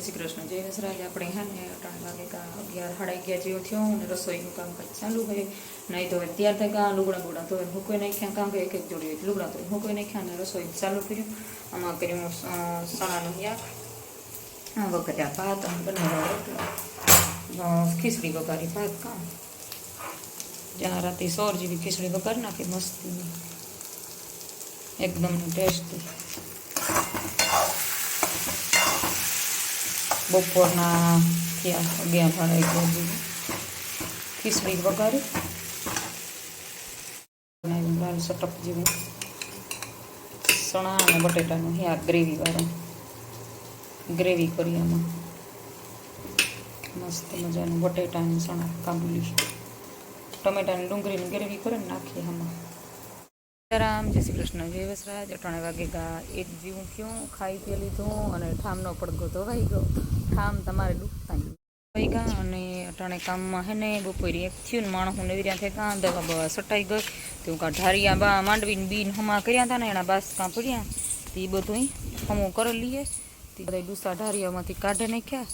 શ્રી કૃષ્ણ, જય વસરાજ આપણે હા ને ત્રણ વાગે કા અગિયાર, સાડા અગિયાર જેવું થયું અને રસોઈનું કામકાજ ચાલુ હોય. નહીં તો ત્યાર થાય કાં લુગડા બુગડા તો મૂકવી નાખ્યા કાં એક એક જોડી લુગડા તો મૂકવી નાખ્યા અને રસોઈ ચાલુ કર્યું. આમાં કર્યું સણાનું યાક આ ભાત અને બનાવ્યા રોટલો ખીચડી વઘારી, ભાત કાં ત્યાં રાતે સોર જેવી ખીચડી વઘારી નાખી મસ્તી એકદમ ટેસ્ટી. બપોરના ત્યાં અગિયાર સાડા અગિયાર જેવું ખીચડી વઘારી. બનાવી દાળ સટક જેવું. ચણા અને બટેટાનું હિયા ગ્રેવી વાળા. ગ્રેવી કરી આમાં. મસ્ત મજાનું બટેટા અને ચણા કાબુલી ટમેટાની ડુંગળીની ગ્રેવી કરીને નાખીએ આમાં. રામ જય શ્રી કૃષ્ણ, જય વસરાજ. અટાણે વાગે ગા, એક જીવું ક્યું ખાઈ પી લીધું અને ઠામનો પડઘો ધોવાઈ ગયો. ઠામ તમારે ડૂબતા ધોવાઈ ગયા અને અટાણે કામમાં હે ને બપોરે એક થયું ને માણસ હું નવીર્યા થઈ ગયા દવા બવા સટાઈ ગઈ. તો કાં ઢારિયા બા માંડવીને બીન હમા કર્યા હતા ને એના બાસ કાં પડ્યા. તે બધું હમું કરી લઈએ તે બધા ડૂસા ઢારિયામાંથી કાઢે નાખ્યા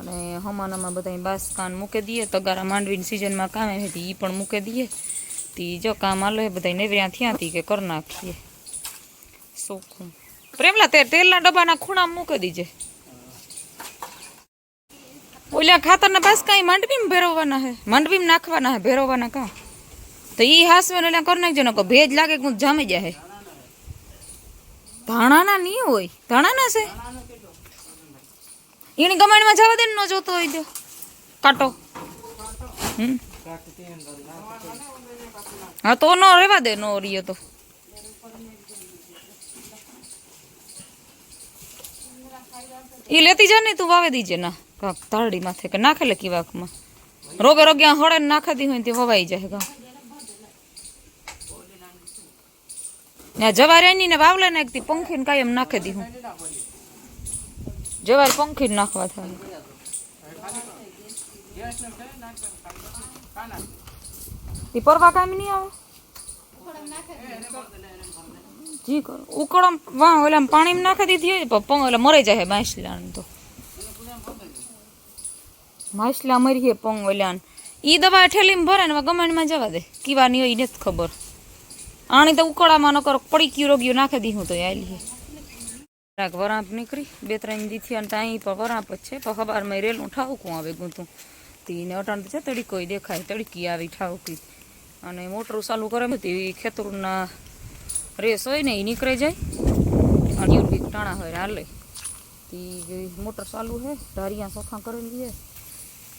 અને હમાનામાં બધા બાસ કાન મૂકી દઈએ તગારા માંડવીની સિઝનમાં કામે હતી એ પણ મૂકી દઈએ તી. જો કામ આલો એ બધા નેવ્યા થયા તી કે કર નાખીએ. સોખું. પ્રેમલા, તે તેલના ડબ્બાના ખૂણા મૂકી દીજે. ઓલા ખાતરના બસ કાંઈ માંડવીમાં ભેરવવાના હે? માંડવીમાં નાખવાના હે? ભેરવવાના કા? તો ઈ હાસવે ને કરી નાખજો ને ભેજ લાગે કે જામી જાય ધાણાના નહીં હોય? ધાણાના છે? એની ગમાણમાં જવા દે ન જોતો હોય તો. કાટો. હમ? હા, તો નો, રેવા દે, નો રીયો તો. ઈ લેતી જા ને, તું વાવે દીજે. ના, કાક તારડી માથે કે નાખે લે કિવાકમાં. રોગે રોગ્યા હળે નાખી દી હોય તે વવાઈ જાય ગા ને જવાર એની ને વાવલે નાખતી પંખી ને કાયમ નાખી દી હું. જવાર પંખી નાખવા થાય. ઈ પરવા કામ નહીં આવે? જી કરો. ઉકળમ વાહ, ઓલા પાણીમાં નાખી દીધી હોય પપ્પા એટલે મરી જાય માછલા તો. માછલા મરી છે પંગ ઓલા ઈ દવા ઠેલીમાં ભરે ને ગમણમાં જવા દે. કીવાની હોય નથી ખબર. આણી તો ઉકળામાં ન કરો પડી ગયું, રોગ્યું, નાખી દી હું તો આલી રાક વરાપ નીકળી. બે ત્રણ દીથી અને ત્યાં પણ વરાપ જ છે. પણ ખબરમાં રેલું ઠાવકું આવે ગુંતું. તીને અટાણ તો છે તડીકોય દેખાય. તડકી આવી ઠાવકી. અને મોટરું ચાલુ કરે હતી ખેતરના રેસ હોય ને એ નીકળે જાય. અને એવું કંઈક ટાણા હોય હાલે. તી મોટર ચાલુ હે, ધારિયા સોખા કરેલી હે.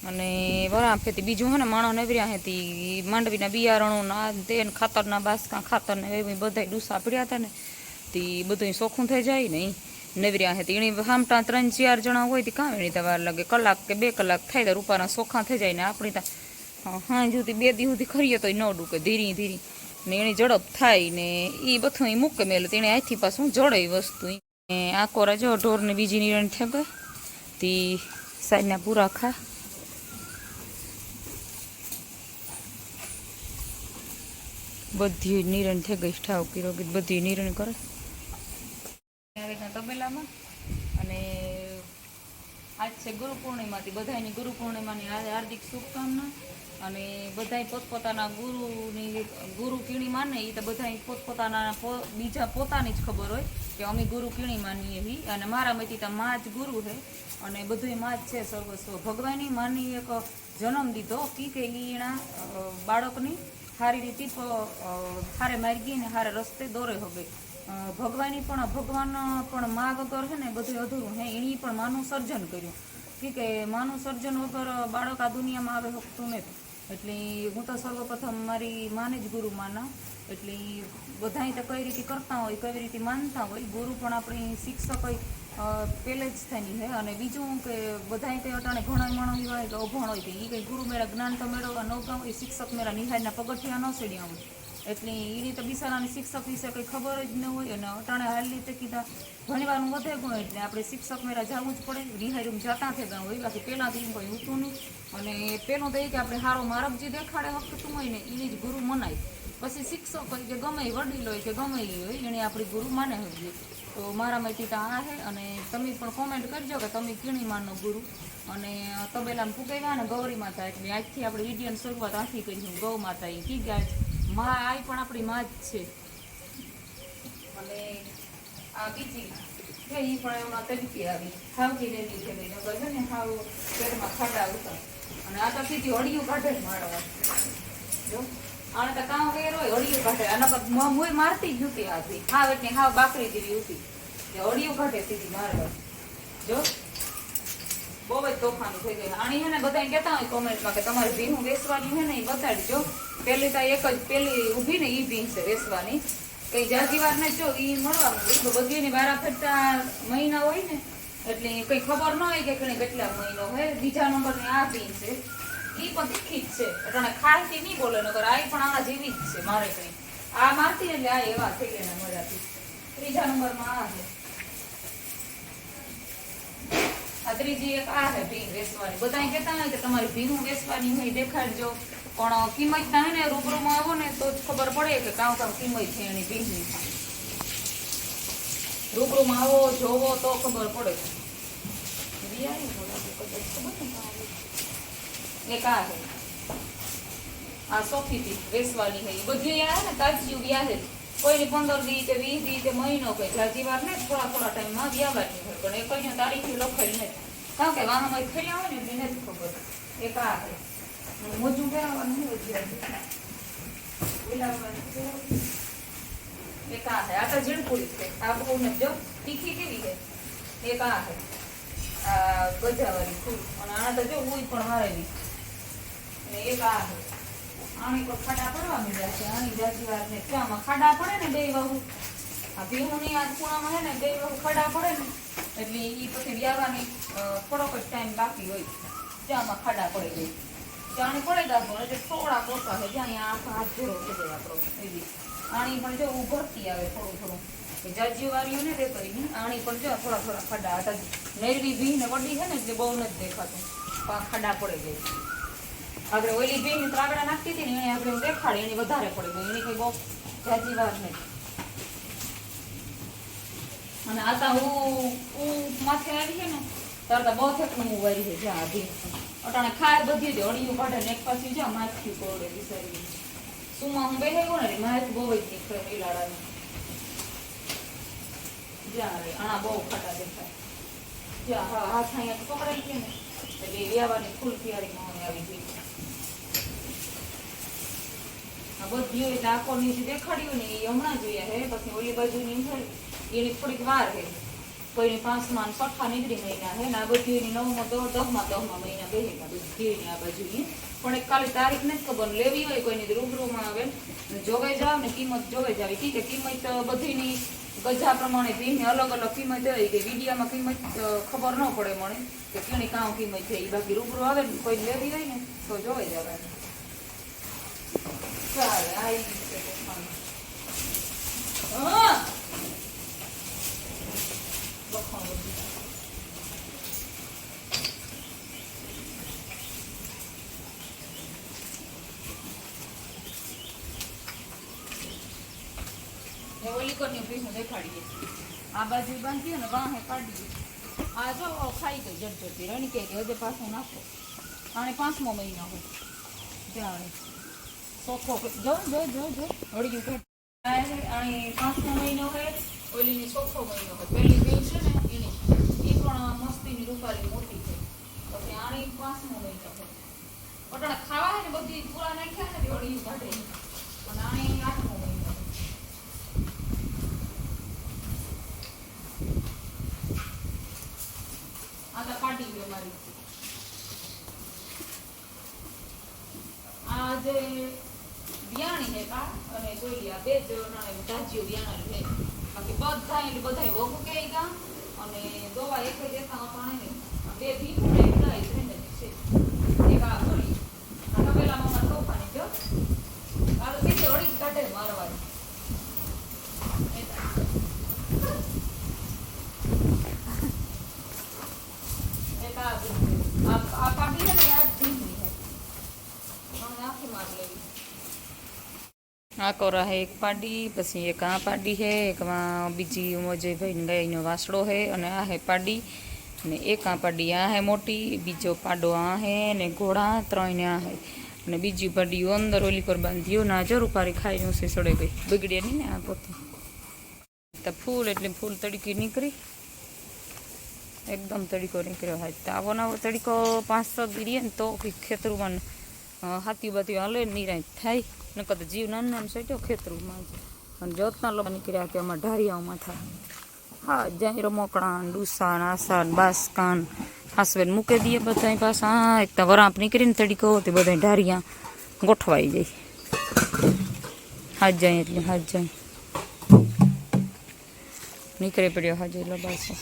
અને હતી બીજું હે ને, માણસ નવર્યા હે તી માંડવીના બિયારણો ના તે ખાતરના બાસકા ખાતર ને એવી બધા ડૂસા પડ્યા હતા ને. તે બધું સોખું થઈ જાય ને નવર્યા હે એની હામટા ત્રણ ચાર જણા હોય તે કામ એની વાર લાગે. કલાક કે બે કલાક થાય તો રૂપાના સોખા થઈ જાય ને આપણી ત્યાં હા સુધી બે દી સુધી ખરીએ તો ન ડૂકે ધીરી ધીરી ને એની ઝડપ થાય ને એ બધું ઈ મૂકે મેલે તેને આથી પાછું જડે ઈ વસ્તુ ઈ. ને આ કોરા જો ઢોરને બીજી નિરણ થઈ ગઈ તી સાઈડના પૂરા ખા બધી નિરણ થઈ ગઈ ઠાવ કીરો બધી નિરણ કરે આવી રીતના તબેલામાં અને આજ છે ગુરુ પૂર્ણિમાથી બધાની ગુરુ પૂર્ણિમાની આ હાર્દિક શુભકામના અને બધાય પોતપોતાના ગુરુની ગુરુ કીણી માને એ તો બધાય પોતપોતાના બીજા પોતાની જ ખબર હોય કે અમે ગુરુ કીણી માનીએ હી. અને મારા મતી તો માં જ ગુરુ છે અને બધુંયમાં જ છે સર્વસ્વ. ભગવાનની માની એક જન્મ દીધો. કી કે એના બાળકની સારી રીતે હારે માર્ગીને હારે રસ્તે દોરે હવે. ભગવાનની પણ, ભગવાન પણ મા વગર છે ને બધું અધૂરું હે. એની પણ માનું સર્જન કર્યું. કે માનું સર્જન વગર બાળક આ દુનિયામાં આવે શકતું નથી. એટલે હું તો સર્વપ્રથમ મારી માને જ ગુરુ માના. એટલે બધાય તો કઈ રીતે કરતા હોય, કઈ રીતે માનતા હોય ગુરુ પણ આપણી શિક્ષક પહેલે જ થઈને છે અને બીજું કે બધાય કંઈ અટાણે ઘણા માણસ હોય કે અભણ હોય કે એ કંઈ ગુરુ મેળા જ્ઞાન તો મેળવવા ન ગામ એ શિક્ષક મેળા નિહાળના પગથિયા ન ચડ્યા હોય. એટલે એની તો બિચારાની શિક્ષક વિશે કંઈ ખબર જ ન હોય અને અટાણે હાલની તે કીધા, ભણવાનું વધે ગયું એટલે આપણે શિક્ષક મેળા જવું જ પડે. રિહાયરૂમ જતા થઈ ગયા હોય બાકી પહેલાંથી એમ કંઈ હતું નહીં. અને પેલો તો એ કે આપણે સારો મારક જે દેખાડે હકતું હોય ને એને જ ગુરુ મનાય. પછી શિક્ષક હોય કે ગમે એ વડીલ હોય કે ગમે એ હોય એણે આપણી ગુરુ માને હોય તો મારામાંથી તો આ છે અને તમે પણ કોમેન્ટ કરજો કે તમે કીણી માનો ગુરુ. અને તબેલામાં ફૂકેવા ને ગૌરી માતા, એટલે આજથી આપણે વિડીયોની શરૂઆત આથી કરીશું ગૌ માતા એ કી ગાય. મા આઈ પણ આપણી માં જ છે. અને આ બીજી એ પણ એમાં તરીકે આવી. ખાવજી રહેલી છે ભાઈ નગર છે ને, હાવ પેટમાં ખાડા આવતા અને આ તો સીધી અડિયું કાઢે મારવા જો, આને તો કામ વેર હોય, અડિયું કાઢે. આના પર મુય મારતી જ હતી આથી હાવ એટલે હાવ બાકરી જેવી હતી જે અડિયું કાઢે સીધી મારવા જો, બહુ જ તોફાનું થઈ ગયું. આની હે ને બધા કહેતા હોય કોમેન્ટમાં કે તમારી ભીનું વેચવાની હે ને એ બતાડજો પેલી તો એક જ પેલી ઊભી ને એ ભીંગ છે વેસવાની. કઈ જાજી વાર ને જો, ઈ મળવાનું. તો બધીની વારા ફરતા મહિના હોય ને, એટલે કઈ ખબર ન હોય કે કેટલા મહિનો હોય. બીજા નંબરની આ ભીંગ છે. ઈ પણ તીખી જ છે. એટલે ખાતી નહીં બોલે નગર આ પણ આના જેવી જ છે મારે કઈ. આ મારતી એટલે આ એવા થઈ ગયા મજાથી ત્રીજા નંબરમાં આ છે. આ ત્રીજી એક આ છે ભીંગ વેચવાની. બધા કહેતા હોય કે તમારી ભીંગું વેચવાની હોય, દેખાડજો. પણ કિંમત ના ને, રૂબરૂમાં આવો ને, તો જ ખબર પડે કે કાં કાં કિંમત છે એની ભીંગની. રૂબરૂમાં આવો, જોવો, તો ખબર પડે. એક આ છે. આ સોફીથી વેચવાની છે. બધી આ ને તાજી વ્યાજ જ કોઈની પંદર દી કે વીસ દી કે મહિનો કે જાજી વાર ને થોડા થોડા ટાઈમમાં વ્યાવાની હોય પણ એ કઈ તારીખ લખેલ નથી. કારણ કે વાહમાં ફર્યા હોય ને એને જ ખબર એક આ છે. મોજું પહેરવાનું. એક આ છે. આ તો ઝીણકુડી છે. આ બહુ ને જો, તીખી કેવી છે? એક આ છે. આ ગજાવાળી ફૂલ. અને આના તો જો ઉઈ પણ હારેલી. ને એક આ છે. આની પર ખાડા પડવા માંડ્યા છે. આની જાજી વાત ને ક્યાંમાં ખાડા પડે ને બે વહુ? આ ભીહુની આ ખૂણામાં હે ને બે વહુ ખાડા પડે ને, એટલે એ પછી વ્યાવાની થોડોક જ ટાઈમ બાકી હોય ત્યાંમાં ખાડા પડે જાય. જાણે પડે દાખલો એટલે થોડા પોતા છે. જ્યાં આખો હાથ ભેરો થઈ જાય આપણો. એવી. આણી પણ જો ઉભરતી આવે થોડું થોડું. કે જાજી વાળીઓ ને તે કરીને આણી પણ જો થોડા થોડા ખાડા હતા. નેરવી ભી ને વડી છે ને એટલે બહુ નથી દેખાતું. ખાડા પડી જાય. આપણે ઓલી બેન ત્રાગડા નાખતી હતી ને એને આપણે દેખાડી, એની વધારે પડી ગઈ. એની કઈ બહુ જાજી વાર નહીં. અને આ તો હું હું માથે આવી છે ને, તાર તો બહુ થકનું હું વારી છે જ્યાં આધી અટાણે ખાય બધી હતી, અડિયું કાઢે ને એક પાછી જ્યાં માથથી કોરડે બિસારી સુમા હું બેહે ગયો ને માથ બહુ જ નીકળે લીલાડાની જ્યાં રે, આણા બહુ ખાટા દેખાય. જ્યાં હા, હાથ અહીંયા પકડાઈ ગયા ને, એટલે વ્યાવાની ફૂલ તૈયારીમાં આવી ગઈ. બધી આખો નીચે દેખાડ્યું ને એ હમણાં જોયા હે, પછી ઓલી બાજુની છે એની થોડીક વાર હે. કોઈની પાંચમા છઠ્ઠા નીકળી મહિના હે, ને આ બધી એની નવમાં દસ દસમાં દસમાં મહિના બેહેલા બધી એની આ બાજુની. પણ એક ખાલી તારીખ નથી ખબર, લેવી હોય કોઈની રૂબરૂમાં આવે. જોવાઈ જાવ ને, કિંમત જોવાઈ જાવી. ઠીક છે કિંમત બધીની ગજા પ્રમાણે ભીની અલગ અલગ કિંમત હોય. કે વિડીયામાં કિંમત ખબર ન પડે મને કે કેની કામ કિંમત છે. એ બાકી રૂબરૂ આવે ને કોઈ લેવી હોય ને, તો જોવાઈ જવાય. છે તોફાન. હા બધું. દેખાડીએ આ બાજુ બાંધીએ ને વાહે કાઢીએ આ જો ખાઈ ગઈ જટજટી રણી કે હજે પાછું નાખો આને પાંચમો મહિનો હોય જાણે ચોખ્ખો જો પાંચમો મહિનો હોય ઓલીની ચોખ્ખો મહિનો હોય પેલી બેન છે ને, એની. એ પણ મસ્તીની રૂપારી મોટી છે. પછી આણી પાંચમો મહિનો હોય પટાણા ખાવા ને બધી પૂરા નાખ્યા ને ઓળી કાઢે પણ આની આઠમો મહિનો હોય આ તો ફાટી ગયો મારી આ જે વિયાણી છે કા અને બે જ નાણે તાજીઓ છે બાકી બધા એટલે બધા વગુ કે ગયા અને દવા એક જ અપાણે ને બે ભીખું ને એક છે એક આ તબેલામાં મારે તોફાની જો આ તો સીધી અડી કાઢે મારવાની એક આ ભીંડી. આ આ પાટી છે ને એ મને કોરા હે એક પાડી પછી એક આ પાડી હે એકમાં બીજી મોજે ભાઈ ગાયનો વાસડો હે અને આ હે પાડી અને એક આ પાડી આ હે મોટી બીજો પાડો આ હે ને ઘોડા ત્રણ આ હે. અને બીજી પાડી અંદર ઓલી પર બાંધ્યો ના જરૂર પારી ખાઈને ઉસે સડે ગઈ. બગડે નહીં ને આ પોતે. તો ફૂલ એટલે ફૂલ તડકી નીકળી. એકદમ તડીકો નીકળ્યો. હોય તો આવો નવો તડીકો પાંચ છ દીરીએ ને તો ખેતરું અ, હાથી બાતી હાલે નિરાય થાય. નકર તો જીવ નાનું નાનું સેટ્યો ખેતરમાં જ અને જોતના લોકો નીકળ્યા કે અમારા ઢારિયાઓમાં થાય હા જાય રમોકડા ને ડૂસા બાસકાન હાસવેન મૂકી દઈએ બધા પાસે હા, એક વરાપ નીકળીને તડી કહો તે બધા ઢારિયા ગોઠવાઈ જાય. હાથ જાય એટલે હાથ જાય નીકળી પડ્યો હાજર લબાસો.